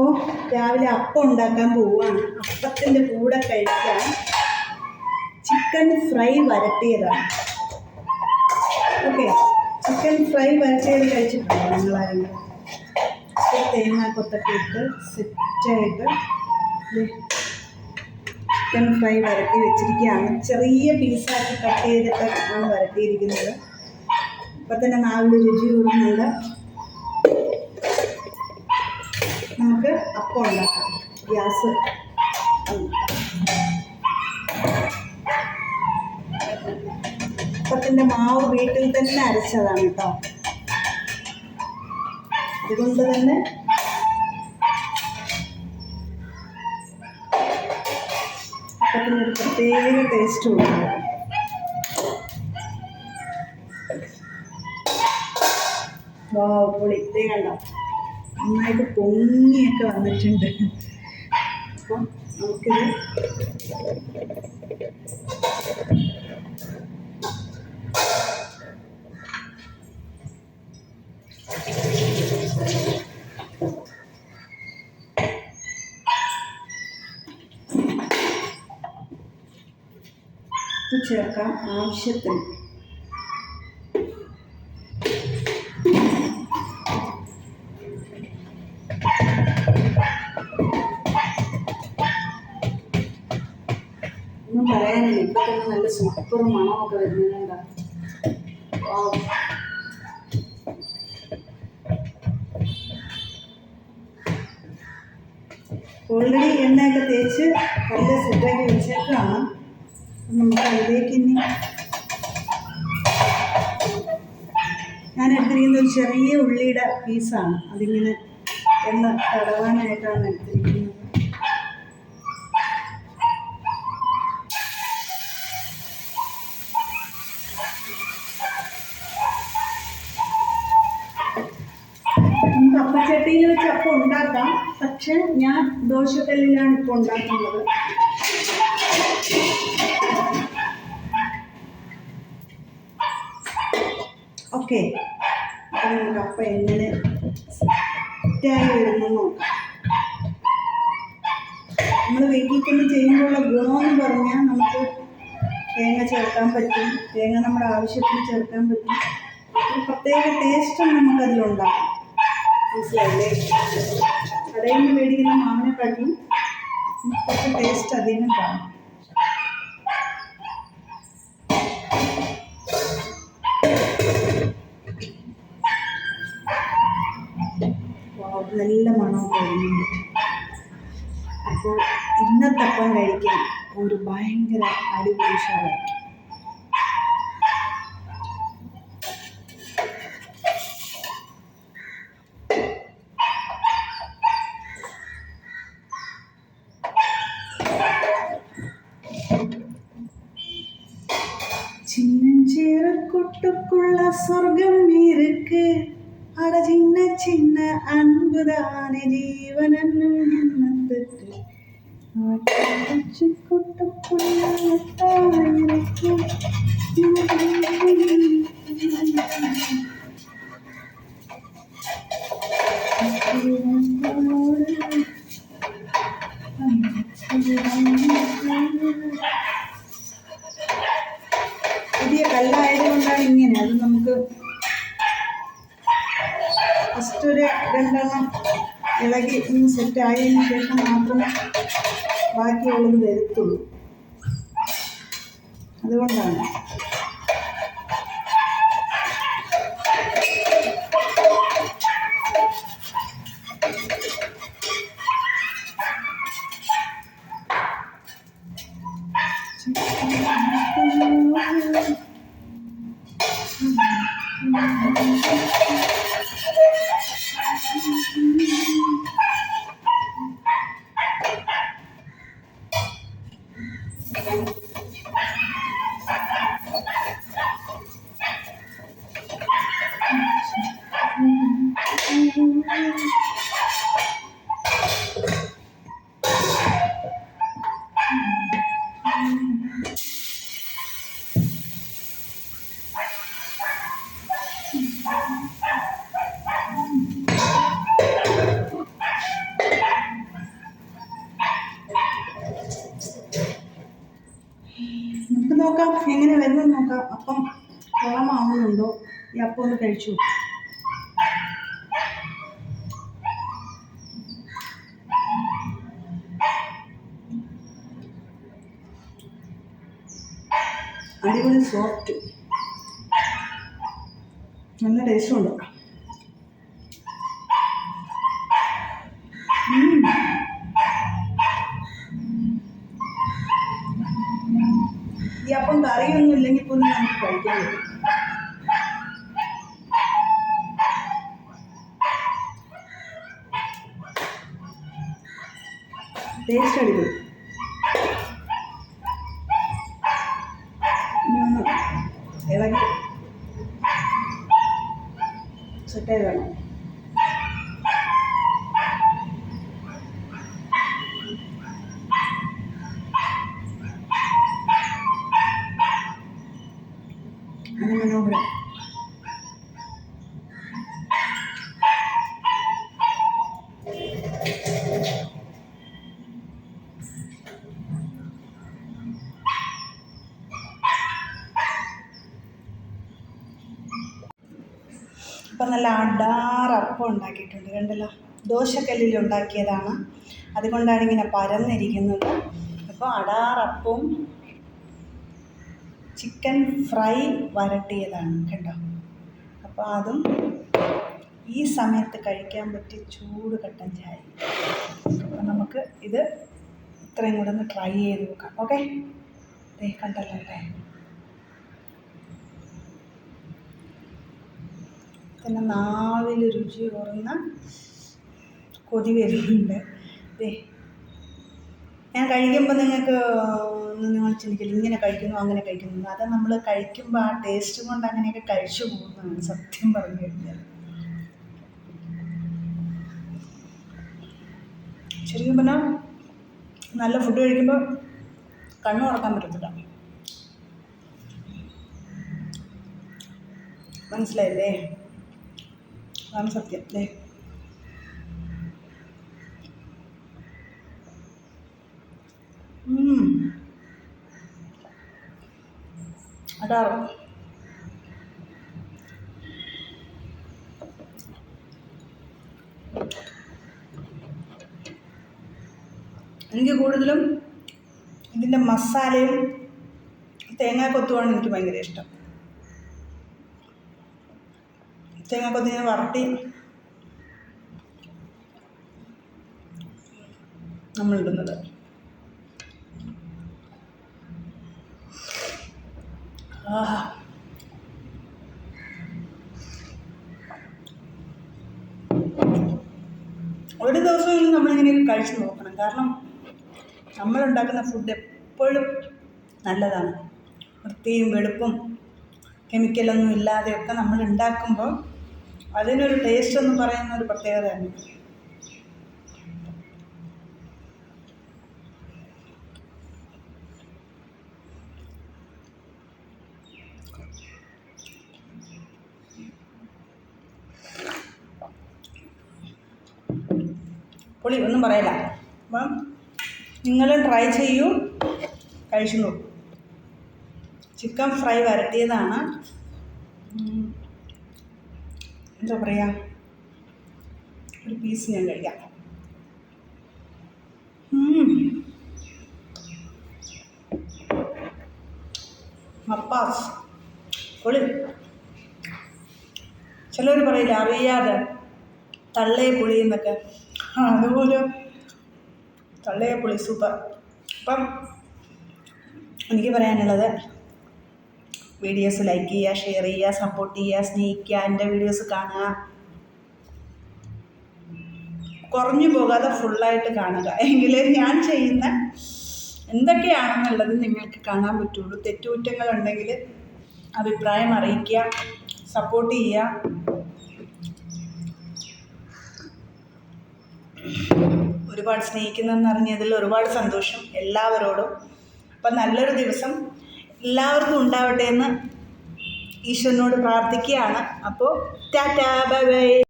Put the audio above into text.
അപ്പോൾ രാവിലെ അപ്പം ഉണ്ടാക്കാൻ പോവുകയാണ്. അപ്പത്തിന്റെ കൂടെ കഴിക്കാൻ ചിക്കൻ ഫ്രൈ വരട്ടിയതാണ്. ഓക്കെ. ചിക്കൻ ഫ്രൈ വരട്ടിയത് കഴിച്ചിട്ടുണ്ടോ നിങ്ങളാരെങ്കിലും തേങ്ങ തേങ്ങാക്കൊത്തൊക്കെ ഇട്ട് സെറ്റായിട്ട് ചിക്കൻ ഫ്രൈ വരട്ടി വെച്ചിരിക്കുകയാണ്. ചെറിയ പീസാക്കി കട്ട് ചെയ്തിട്ട് ആണ് വരട്ടിയിരിക്കുന്നത്. ഇപ്പം തന്നെ നാവിൽ രുചി കൂടുന്നുണ്ട് അപ്പം ഉണ്ടാക്കാം ഗ്യാസ് അപ്പത്തിന്റെ മാവ് വീട്ടിൽ തന്നെ അരച്ചതാണ് കേട്ടോ. അതുകൊണ്ട് തന്നെ അപ്പത്തിന് ഒരു പ്രത്യേക ടേസ്റ്റ് ഉണ്ട്. വാവ് പൊളി കണ്ടോ? നന്നായിട്ട് പൊങ്ങിയൊക്കെ വന്നിട്ടുണ്ട്. അപ്പം നമുക്കിത് ചേർക്കാം. ആവശ്യത്തിന്. പറയാനില്ല. ഇപ്പൊ തന്നെ നല്ല സൂപ്പർ മണമൊക്കെ വരുന്നുണ്ട്. ഓൾറെഡി എണ്ണയൊക്കെ തേച്ച് നല്ല സെറ്റാക്കി വെച്ചേക്കാണ്. നമുക്ക് അതിലേക്ക് ഇനി ഞാൻ എടുത്തിരിക്കുന്ന ഒരു ചെറിയ ഉള്ളിയുടെ പീസാണ് അതിങ്ങനെ എണ്ണ തടവാനായിട്ടാണ് എടുത്തിരിക്കുന്നത്. അപ്പച്ചട്ടിയിൽ വെച്ച് അപ്പം ഉണ്ടാക്കാം. പക്ഷെ ഞാൻ ദോശക്കല്ലിലാണ് ഇപ്പോൾ ഉണ്ടാക്കുന്നത്. ഓക്കെ. അപ്പം എങ്ങനെ സെറ്റായി വരുന്നു നോക്കാം. നമ്മൾ വീട്ടിൽ തന്നെ ചെയ്യുമ്പോഴുള്ള ഗുണമെന്ന് പറഞ്ഞാൽ നമുക്ക് തേങ്ങ ചേർക്കാൻ പറ്റും. തേങ്ങ നമ്മുടെ ആവശ്യത്തിന് ചേർക്കാൻ പറ്റും. പ്രത്യേക ടേസ്റ്റും നമുക്കതിലുണ്ടാകും മനസ്സിലായില്ലേ? കടയിൽ നിന്ന് മേടിക്കുന്ന മാവിനെക്കാട്ടിലും കുറച്ച് ടേസ്റ്റ് അധികം കാണും. നല്ല മണം വരുന്നുണ്ട് അപ്പോൾ ഇന്നത്തെ അപ്പം കഴിക്കാൻ ഒരു ഭയങ്കര അടിപൊളി ഉഷാറായിരിക്കും சின்னஞ்சிறக்குட்டுக்குள்ள சொர்க்கம் இருக்கு அட சின்ன சின்ன அன்புதானே ஜீவனன்னு எண்ணத்துக்கு குட்டுக்குள்ள இருக்கு മാത്രം ബാക്കിയുള്ളത് വരുത്തുള്ളൂ അതുകൊണ്ടാണ് നോക്കാം അപ്പം കുളമാവുന്നുണ്ടോ ഈ അപ്പം ഒന്ന് കഴിച്ചു. അടിപൊളി സോഫ്റ്റ് നല്ല ടേസ്റ്റും അപ്പം കറിയൊന്നും ഇല്ലെങ്കിൽ പോലും നമുക്ക് കഴിക്കാൻ പറ്റും ടേസ്റ്റ് ഒന്ന് ഇളകി. സെറ്റായി വേണം. ഇപ്പം നല്ല അടാറപ്പം ഉണ്ടാക്കിയിട്ടുണ്ട് കണ്ടല്ലോ? ദോശക്കല്ലിൽ ഉണ്ടാക്കിയതാണ്. അതുകൊണ്ടാണ് ഇങ്ങനെ പരന്നിരിക്കുന്നത്. അപ്പോൾ അടാറപ്പവും ചിക്കൻ ഫ്രൈ വരട്ടിയതാണ് കേട്ടോ അപ്പോൾ അതും ഈ സമയത്ത് കഴിക്കാൻ പറ്റിയ ചൂട് കട്ടൻ ചായ. അപ്പം നമുക്ക് ഇത് ഇത്രയും കൂടെ ഒന്ന് ട്രൈ ചെയ്ത് നോക്കാം ഓക്കെ? കണ്ടല്ലോ അല്ലേ? തന്നെ നാവിൽ രുചി ഓർന്ന കൊതി വരുന്നുണ്ട്. ദേ ഞാൻ കഴിക്കുമ്പോൾ നിങ്ങൾക്ക് നിങ്ങൾ ചിന്തിക്കില്ല ഇങ്ങനെ കഴിക്കുന്നു അങ്ങനെ കഴിക്കുന്നു. അത് നമ്മൾ കഴിക്കുമ്പോൾ ആ ടേസ്റ്റ് കൊണ്ട് അങ്ങനെയൊക്കെ കഴിച്ചു പോകുന്നതാണ് സത്യം പറഞ്ഞു കഴിഞ്ഞാൽ. ശരിക്കും പറഞ്ഞാൽ നല്ല ഫുഡ് കഴിക്കുമ്പോൾ കണ്ണു ഉറക്കാൻ പറ്റത്തില്ല. മനസ്സിലായില്ലേ? അതാണ് സത്യം അല്ലേ. അടാറ്. എനിക്ക് കൂടുതലും ഇതിന്റെ മസാലയും തേങ്ങാക്കൊത്തുമാണ് എനിക്ക് ഭയങ്കര ഇഷ്ടം. തേങ്ങാക്കൊത്ത് വരട്ടി. നമ്മളിടുന്നത്. ആഹാ ഒരു ദിവസമെങ്കിലും നമ്മളിങ്ങനെ കഴിച്ചു നോക്കണം. കാരണം നമ്മളുണ്ടാക്കുന്ന ഫുഡ് എപ്പോഴും നല്ലതാണ്. വൃത്തിയും വെളുപ്പും കെമിക്കലൊന്നും ഇല്ലാതെയൊക്കെ നമ്മൾ ഉണ്ടാക്കുമ്പോൾ അതിനൊരു ടേസ്റ്റ് എന്ന് പറയുന്ന ഒരു പ്രത്യേകതയാണ് പുളി ഒന്നും പറയില്ല. അപ്പം നിങ്ങൾ ട്രൈ ചെയ്യൂ കഴിച്ചു നോക്കൂ. ചിക്കൻ ഫ്രൈ വരട്ടിയതാണ്. എന്താ പറയുക ഒരു പീസ് ഞാൻ കഴിക്കാം. മപ്പാസ് പൊളി. ചിലർ പറയില്ല അറിയാതെ തള്ളേ പുളി എന്നൊക്കെ. അതുപോലെ തള്ളേ പുളി സൂപ്പർ അപ്പം എനിക്ക് പറയാനുള്ളത് വീഡിയോസ് ലൈക്ക് ചെയ്യുക ഷെയർ ചെയ്യുക സപ്പോർട്ട് ചെയ്യുക സ്നേഹിക്കുക എന്റെ വീഡിയോസ് കാണുക. കുറഞ്ഞു പോകാതെ ഫുള്ളായിട്ട് കാണുക. എങ്കിലേ ഞാൻ ചെയ്യുന്ന എന്തൊക്കെയാണെന്നുള്ളത് നിങ്ങൾക്ക് കാണാൻ പറ്റുള്ളൂ. തെറ്റുകുറ്റങ്ങളുണ്ടെങ്കിൽ അഭിപ്രായം അറിയിക്കുക സപ്പോർട്ട് ചെയ്യുക. ഒരുപാട് സ്നേഹിക്കുന്നതെന്ന് അറിഞ്ഞതിൽ ഒരുപാട് സന്തോഷം എല്ലാവരോടും. അപ്പം നല്ലൊരു ദിവസം എല്ലാവർക്കും ഉണ്ടാവട്ടെ എന്ന് ഈശ്വരനോട് പ്രാർത്ഥിക്കുകയാണ്. അപ്പോൾ ടാറ്റാ ബൈ ബൈ.